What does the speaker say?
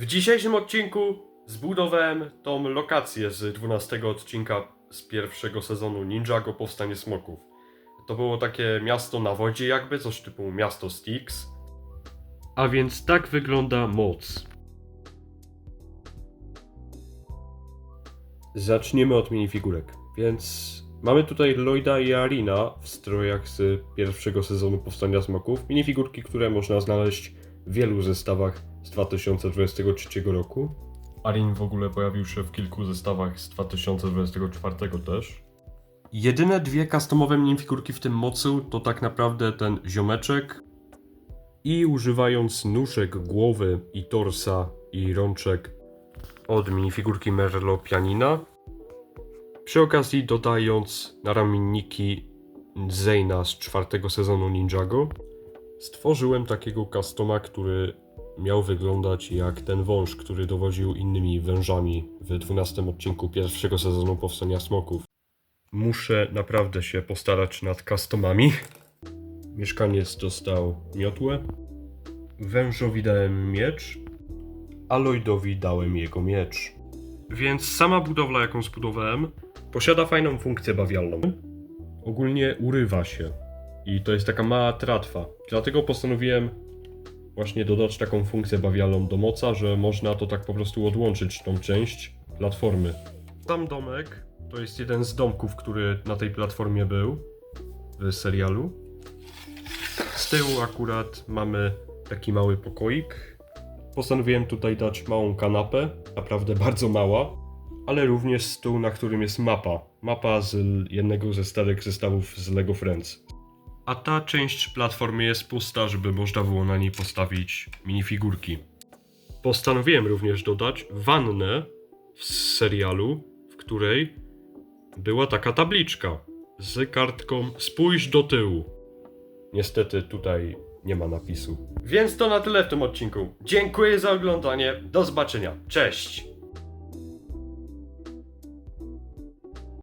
W dzisiejszym odcinku zbudowałem tą lokację z 12 odcinka z pierwszego sezonu Ninjago Powstanie Smoków. To było takie miasto na wodzie jakby, coś typu miasto Styx. A więc tak wygląda moc. Zaczniemy od minifigurek. Więc mamy tutaj Lloyda i Arina w strojach z pierwszego sezonu Powstania Smoków. Minifigurki, które można znaleźć w wielu zestawach z 2023 roku. Arin w ogóle pojawił się w kilku zestawach z 2024 też. Jedyne dwie customowe minifigurki w tym mocu to tak naprawdę ten ziomeczek i używając nóżek głowy i torsa i rączek od minifigurki Merlo Pianina. Przy okazji dodając na ramienniki Zeyna z czwartego sezonu Ninjago, stworzyłem takiego customa, który miał wyglądać jak ten wąż, który dowodził innymi wężami w 12 odcinku pierwszego sezonu Powstania Smoków. Muszę naprawdę się postarać nad customami. Mieszkaniec dostał miotłę, wężowi dałem miecz, a Lloydowi dałem jego miecz. Więc sama budowla, jaką zbudowałem, posiada fajną funkcję bawialną. Ogólnie urywa się. I to jest taka mała tratwa. Dlatego postanowiłem właśnie dodać taką funkcję bawialną do moca, że można to tak po prostu odłączyć tą część platformy. Sam domek to jest jeden z domków, który na tej platformie był w serialu. Z tyłu akurat mamy taki mały pokoik. Postanowiłem tutaj dać małą kanapę, naprawdę bardzo mała, ale również stół, na którym jest mapa. Mapa z jednego ze starych zestawów z Lego Friends. A ta część platformy jest pusta, żeby można było na niej postawić minifigurki. Postanowiłem również dodać wannę w serialu, w której była taka tabliczka z kartką Spójrz do tyłu. Niestety tutaj nie ma napisu. Więc to na tyle w tym odcinku. Dziękuję za oglądanie. Do zobaczenia. Cześć!